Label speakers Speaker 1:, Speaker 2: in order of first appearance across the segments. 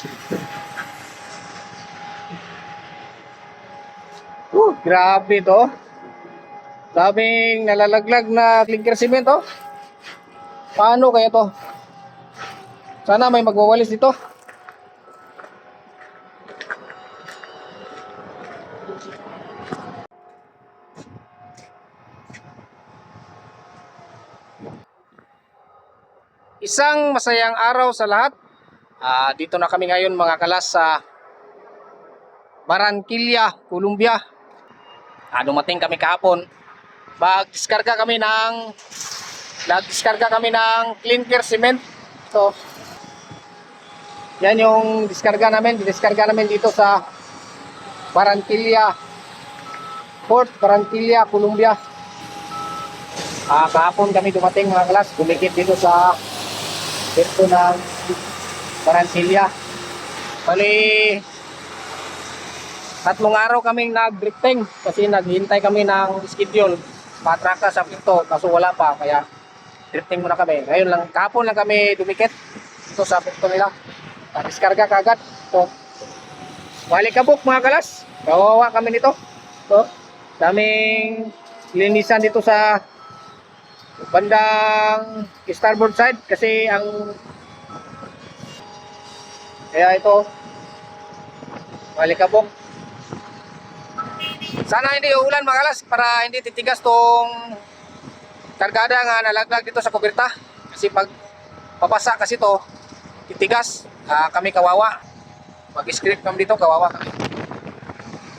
Speaker 1: Uh, grabe to. Daming nalalaglag na clinker cement oh. Paano kaya to? Sana may magwawalis dito. Isang masayang araw sa lahat. Ah, dito na kami ngayon mga kalas sa Barranquilla, Colombia. Ah, dumating kami kahapon. Mag-diskarga kami ng nag-diskarga kami ng clinker cement. So, yan yung diskarga namin. Diskarga namin dito sa Barranquilla, Port Barranquilla, Colombia. Ah, kahapon kami dumating mga kalas. Dumikit dito sa dito ng Barranquilla. Bali, tatlong araw kaming nag-drifting kasi naghintay kami ng schedule. Patraka sa Pinto, kaso wala pa, kaya drifting muna kami. Ngayon lang, kahapon lang kami dumikit ito sa Pinto nila. Diskarga kagad. So, wali kabuk mga kalas. Kawawa kami nito. So, daming linisan dito sa bandang starboard side kasi ang kaya ito malikabok sana hindi uulan magalas para hindi titigas tong kargada nga nalaglag dito sa kubirta. Kasi pag papasa kasi to titigas Ah, kami kawawa. Pag script kami dito kawawa kami.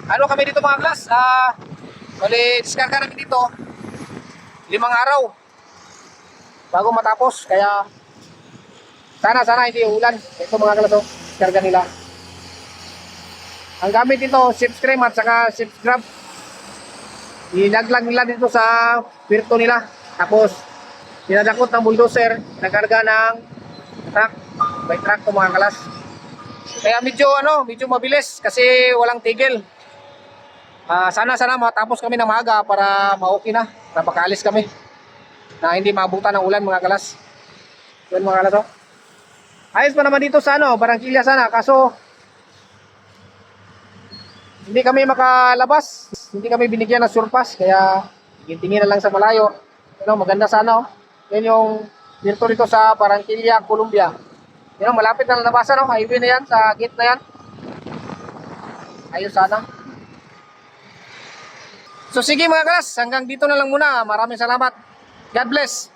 Speaker 1: Ano kami dito mga klas ah bali diskarga namin dito. Limang araw. Bago matapos kaya sana sana hindi ulan ito mga kalaso karga nila. Ang gamit dito ship screen at saka ship grab nila dito sa pirto nila. Tapos dinadakot ng bulldozer nakarga ng truck. By truck to mga kalas. Kaya medyo ano medyo mabilis kasi walang tigil. Ah, sana sana matapos kami ng maaga para ma-okay na. Para kami. Na hindi maabutan ng ulan mga kalas. Yun mga kalas oh. Ayos pa naman dito sa ano, Barangkilya sana kaso hindi kami makalabas. Hindi kami binigyan ng surpass kaya tingin na lang sa malayo. Ano, maganda sana oh. Yan yung dito dito sa Barangkilya, Colombia. Yan oh, malapit na labasan oh. Highway na yan sa gate na yan. Ayos sana. So sige mga kalas, hanggang dito na lang muna. Maraming salamat. God bless.